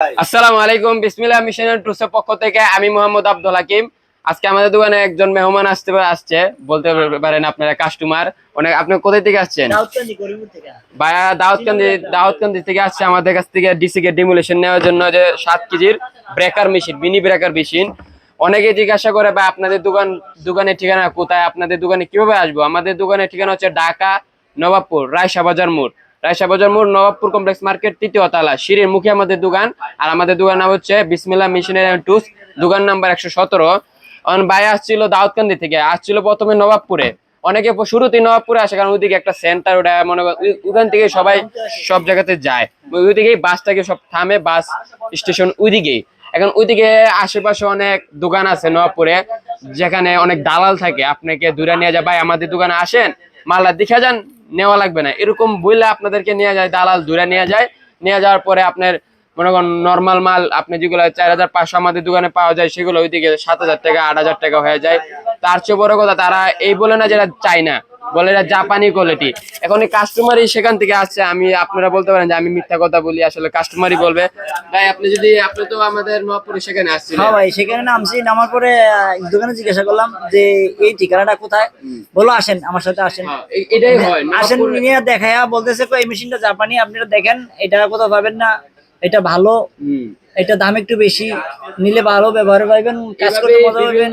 আসসালামু আলাইকুম বিসমিল্লাহ মিশনের টুসের পক্ষ থেকে আমি মোহাম্মদ আব্দুল হাকিম। আজকে আমাদের দোকানে একজন মেহমান আসতে আসছে বলতে পারেন আপনারা কাস্টমার অনেক আপনি কোথায় থেকে আসছেন? ভাইয়া দাউদকান্দি দাউদকান্দি। থেকে আসছে আমাদের কাছ থেকে ডিসি কে ডিমোলেশন নেওয়ার জন্য যে সাত কেজির breaker machine mini breaker machine অনেকে জিজ্ঞাসা করে ভাই আপনাদের দোকান দোকানের ঠিকানা কোথায়? আপনাদের দোকানে কীভাবে আসব? আমাদের দোকানের ঠিকানা হচ্ছে ঢাকা নবাবপুর রায়শা বাজার মোড়। রায়শা বাজার মোড় নবাবপুর কমপ্লেক্স মার্কেট, তৃতীয় তলা, সিঁড়ির মুখে আমাদের দোকান। আর আমাদের দোকান নাম হচ্ছে বিসমিল্লা মেশিনারি টুস দোকান নাম্বার একশো সতেরো। ভাই আসছিল দাউদকান্দি থেকে, আসছিল প্রথমে নবাবপুরে। অনেকে শুরুতেই নবাবপুরে আসে, কারণ ওইদিকে একটা সেন্টার ওটা মনে ওখান থেকে সবাই সব জায়গাতে যায়। ওইদিকেই বাসটাকে সব থামে বাস স্টেশন ওইদিকেই। এখন ওইদিকে আশেপাশে অনেক দোকান আছে নবাবপুরে, যেখানে অনেক দালাল থাকে। আপনাকে দূরে নিয়ে যায় ভাই, আমাদের দোকানে আসেন মালটা দেখে যান। নেওয়া লাগবে না। এরকম বইলে আপনাদেরকে নিয়ে যায়, দালাল দূরে নিয়ে যায়। নিয়ে যাওয়ার পরে আপনার মনে করেন নর্মাল মাল, আপনি যেগুলো চার হাজার পাঁচশো আমাদের দোকানে পাওয়া যায়, সেগুলো ওইদিকে সাত হাজার টাকা, আট হাজার টাকা হয়ে যায়। তার চেয়ে বড় কথা, তারা এই বলে না যেটা চাই না। বলে এটা জাপানি কোয়ালিটি এখন কাস্টমারই সেখান থেকে আসছে আমি আপনারা বলতে পারেন যে আমি মিথ্যা কথা বলি আসলে কাস্টমারই বলবে। ভাই আপনি যদি আপনি তো আমাদের নপুরে সেখানে আসছিলেন। হ্যাঁ ভাই সেখানে নামছি নামার পরে দোকানে জিজ্ঞাসা করলাম যে এই ঠিকানাটা কোথায়? বলো আসেন আমার সাথে আসেন। হ্যাঁ, এটাই হয় আসেন নিয়ে দেখায়া বলতেছে এই মেশিনটা জাপানি আপনারা দেখেন এটা কোথাও পাবেন না এটা ভালো। এটা দাম একটু বেশি নিলে ভালো ব্যবহার পাইবেন কাজ করতে মজা পাবেন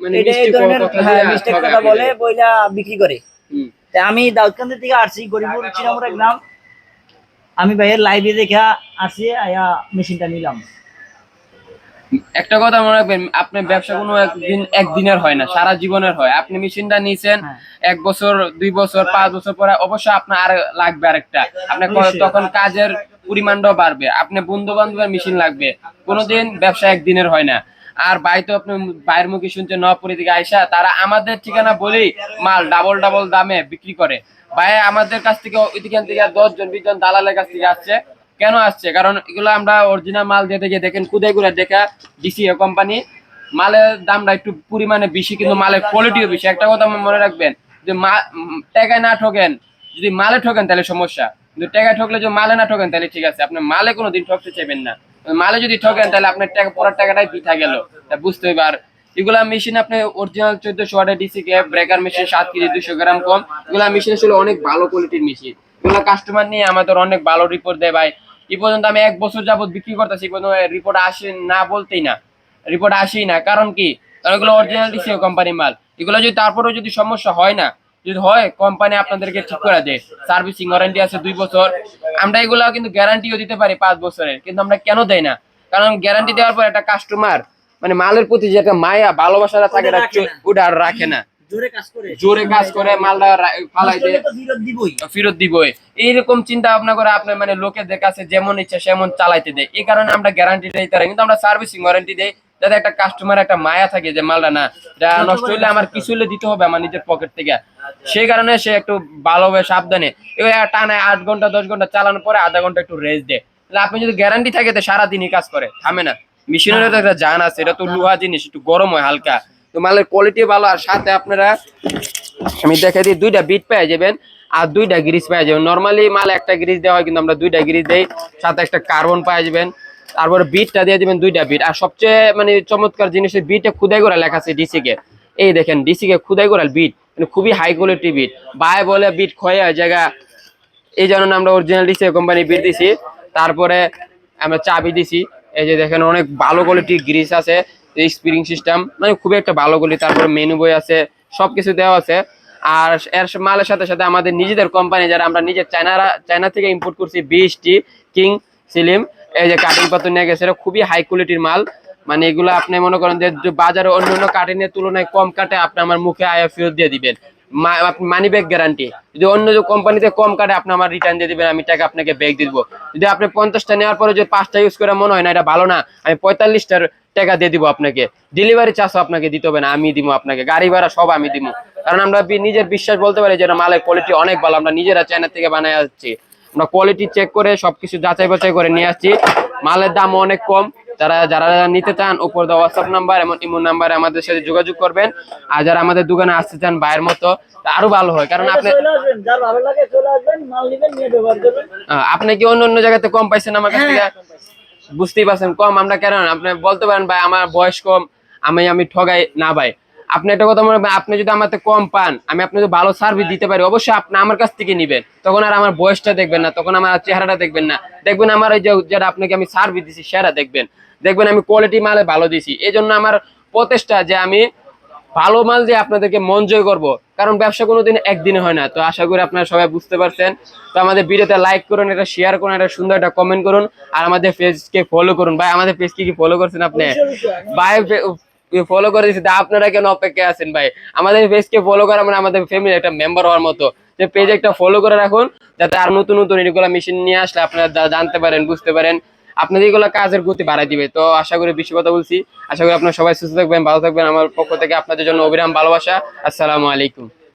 এটা এই ধরনের কথা হ্যাঁ দিয়ে মিস্টেক কথা বলে বইলা বিক্রি করে। তা আমি দাউদকান্দি থেকে আসছি গরিবপুর চিনামুরা গ্রাম। আমি ভাইয়ের লাইভে দেখা আসি আয়া মেশিনটা নিলাম। একটা কথা মনে রাখবেন আপনার ব্যবসা কোনো একদিন একদিনের হয় না সারা জীবনের হয়। আপনি মেশিনটা নিয়েছেন হ্যাঁ। এক বছর দুই বছর পাঁচ বছর পরে অবশ্যই আপনার আর লাগবে আরেকটা। আপনার তখন কাজের পরিমাণটাও বাড়বে। আপনি বন্ধু বান্ধবের মেশিন লাগবে। কোনোদিন ব্যবসা একদিনের হয় না। আর ভাই আপনি বাইরের মুখে শুনছেন নপুরি থেকে আইসা, তারা আমাদের ঠিকানা বলেই মাল ডাবল ডাবল দামে বিক্রি করে। ভাই আমাদের কাছ থেকে ওইদিকে থেকে দশ জন বিশ জন দালালের কাছ থেকে আসছে। কেন আসছে? কারণ এগুলো আমরা অরিজিনাল মাল দিয়ে থেকে দেখেন খুদে করে দেখা ডিসি কোম্পানি মালের দামটা একটু পরিমাণে বেশি, কিন্তু মালের কোয়ালিটিও বেশি। একটা কথা মনে রাখবেন যে মা, টাকায় না ঠকেন, যদি মালে ঠকেন তাহলে সমস্যা। কিন্তু টাকায় ঠকলে যদি মালে না ঠকেন তাহলে ঠিক আছে। আপনি মালে কোনো দিন ঠকতে চাইবেন না। মালে যদি ঠকেন, তাহলে আপনার টাকা, পরের টাকাটাই বৃথা গেল। বুঝতে হবে এগুলা মেশিন আপনি অরিজিনাল চোদ্দশো ওয়াটের ডিসি কে ব্রেকার মেশিন সাত কেজি দুশো গ্রাম কম। এগুলা মেশিন আসলে অনেক ভালো কোয়ালিটির মেশিন এগুলা কাস্টমার নিয়ে আমাদের অনেক ভালো রিপোর্ট দেয় ভাই। এই পর্যন্ত আমি এক বছর যাবত বিক্রি করতেছি পর্যন্ত রিপোর্ট আসে না বলতেই না। রিপোর্ট আসেই না। কারণ কি? কারণ এগুলো অরিজিনাল দিচ্ছে কোম্পানি মাল। এগুলো যদি তারপরেও যদি সমস্যা হয় না যদি হয় কোম্পানি আপনাদেরকে ঠিক করে দেয়। সার্ভিসিং ওয়ারেন্টি আছে দুই বছর। আমরা এগুলো কিন্তু গ্যারান্টিও দিতে পারি পাঁচ বছরের কিন্তু আমরা কেন দেই না? কারণ গ্যারান্টি দেওয়ার পর একটা কাস্টমার মানে মালের প্রতি যে একটা মায়া ভালোবাসাটা থাকে ওটা রাখে না। আর রাখে না। জোরে কাজ করে। জোরে কাজ করে মালটা ফালাই দেয়। ফেরত দিবই। এইরকম চিন্তা ভাবনা করে আপনার মানে লোকের কাছে যেমন ইচ্ছা সেমন চালাইতে দেয়। এই কারণে আমরা গ্যারান্টি পারি কিন্তু আমরা সার্ভিসিং ওয়ারেন্টি দেই। যাতে একটা কাস্টমার একটা মায়া থাকে যে মালটা না এটা নষ্ট হইলে আমার কিছু হলে দিতে হবে আমার নিজের পকেট থেকে। সেই কারণে সে একটু ভালোভাবে সাবধানে। এবার টানায় আট ঘণ্টা দশ ঘণ্টা চালানোর পরে আধা ঘণ্টা একটু রেস্ট দেয়। তাহলে আপনি যদি গ্যারান্টি থাকে তো সারাদিনই কাজ করে থামে না। মেশিনের তো একটা জান আছে এটা তো লোহা জিনিস একটু গরম হয় হালকা। তো মালের কোয়ালিটি ভালো আর সাথে আপনারা আমি দেখাই দিই দুইটা বিট পেয়ে যাবেন আর দুইটা গ্রিস পেয়ে যাবেন। নর্মালি মাল একটা গ্রিস দেওয়া হয় কিন্তু আমরা দুইটা গ্রিস দেই সাথে একটা কার্বন পেয়ে যাবেন। তারপরে বিটটা দিয়ে দিবেন দুইটা বিট আর সবচেয়ে মানে চমৎকার জিনিসের বিটে খুদাই করে লেখা আছে ডিসি কে। এই দেখেন ডিসি কে খুদাই করে বিট মানে খুবই হাই কোয়ালিটি বিট বাই বলে বিট খয়ে ক্ষয়ে জায়গা, এই জন্য আমরা অরিজিনাল ডিসি কোম্পানি বিট দিছি। তারপরে আমরা চাবি দিছি। এই যে দেখেন, অনেক ভালো কোয়ালিটি গ্রিস আছে স্প্রিং সিস্টেম মানে খুবই একটা ভালো কোয়ালিটি তারপরে মেনু বই আছে, সবকিছু দেওয়া আছে। আর এর মালের সাথে সাথে আমাদের নিজেদের কোম্পানি যারা আমরা নিজে চায়নারা চায়না থেকে ইম্পোর্ট করছি বিএসটি কিং সিলিম এই যে কাটিং পাথর নিয়ে গেছে, এটা খুবই হাই কোয়ালিটির মাল। মানে এগুলো আপনি মনে করেন যে বাজারে অন্য অন্য কাটিনের তুলনায় কম কাটে, আপনি আমার মুখে আয়া ফেরত দিয়ে দিবেন। মানি ব্যাগ গ্যারান্টি যদি অন্য যে কোম্পানিতে কম কাটে, আপনি আমার রিটার্ন দিয়ে দিবেন, আমি টাকা আপনাকে ব্যাগ দিয়ে দিবো। যদি আপনি পঞ্চাশটা নেওয়ার পরে যদি পাঁচটা ইউজ করে মনে হয় না, এটা ভালো না, আমি পঁয়তাল্লিশটার টাকা দিয়ে দিব আপনাকে। ডেলিভারি চার্জও আপনাকে দিতে হবে না, আমি দিব আপনাকে। গাড়ি ভাড়া সব আমি দিব কারণ আমরা নিজের বিশ্বাস বলতে পারি যে মালের কোয়ালিটি অনেক ভালো, আমরা নিজেরা চায়না থেকে বানায় আসছি। আমরা কোয়ালিটি চেক করে সবকিছু যাচাই বাছাই করে নিয়ে আসছি। মালের দাম অনেক কম। যারা যারা নিতে চান উপর দেওয়া হোয়াটসঅ্যাপ নাম্বার এমন ইমো নাম্বারে আমাদের সাথে যোগাযোগ করবেন। আর যারা আমাদের দোকানে আসতে চান ভাইয়ের মতো আরও ভালো হয়। কারণ আপনি চলে আসবেন যার ভালো লাগে চলে আসবেন মাল নিবেন নিয়ে ব্যবহার করবেন। আহ, আপনি কি অন্য অন্য জায়গাতে কম পাইছেন আমার কাছ থেকে? হ্যাঁ, বুঝতেই পারছেন কম আমরা কেন? আপনি বলতে পারেন ভাই আমার বয়স কম আমি আমি ঠগাই না ভাই। আপনি একটা কথা মনে আপনি যদি আমার কম পান আমি আপনাকে ভালো সার্ভিস দিতে পারি অবশ্যই আপনি আমার কাছ থেকে নিবেন। তখন আর আমার বয়সটা দেখবেন না তখন আমার চেহারাটা দেখবেন না। দেখবেন আমার এই যেটা আপনাকে আমি সার্ভিস দিছি সেটা দেখবেন। দেখবেন আমি কোয়ালিটি মালে ভালো দিছি। এই জন্য আমার প্রচেষ্টা যে আমি ভালো মাল দিয়ে আপনাদেরকে মন জয় করব। কারণ ব্যবসা কোনোদিন একদিনে হয় না। তো আশা করি আপনারা সবাই বুঝতে পারছেন। তো আমাদের ভিডিওতে লাইক করুন এটা শেয়ার করুন এটা সুন্দর একটা কমেন্ট করুন। আর আমাদের পেজকে ফলো করুন। ভাই আমাদের পেজকে কি ফলো করছেন আপনি? ভাই ফলো করে দিচ্ছি আপনারা কেন অপেক্ষায় আছেন ভাই? আমাদের পেজকে ফলো করা মানে আমাদের ফ্যামিলি একটা মেম্বার হওয়ার মতো। যে পেজ একটা ফলো করে রাখুন, যাতে আর নতুন নতুন এগুলো মেশিন নিয়ে আসলে আপনারা জানতে পারেন, বুঝতে পারেন। আপনাদের এগুলো কাজের গতি বাড়াই দিবে। তো আশা করি বেশি কথা বলছি। আশা করি আপনারা সবাই সুস্থ থাকবেন, ভালো থাকবেন। আমার পক্ষ থেকে আপনাদের জন্য অবিরাম ভালোবাসা। আসসালামু আলাইকুম।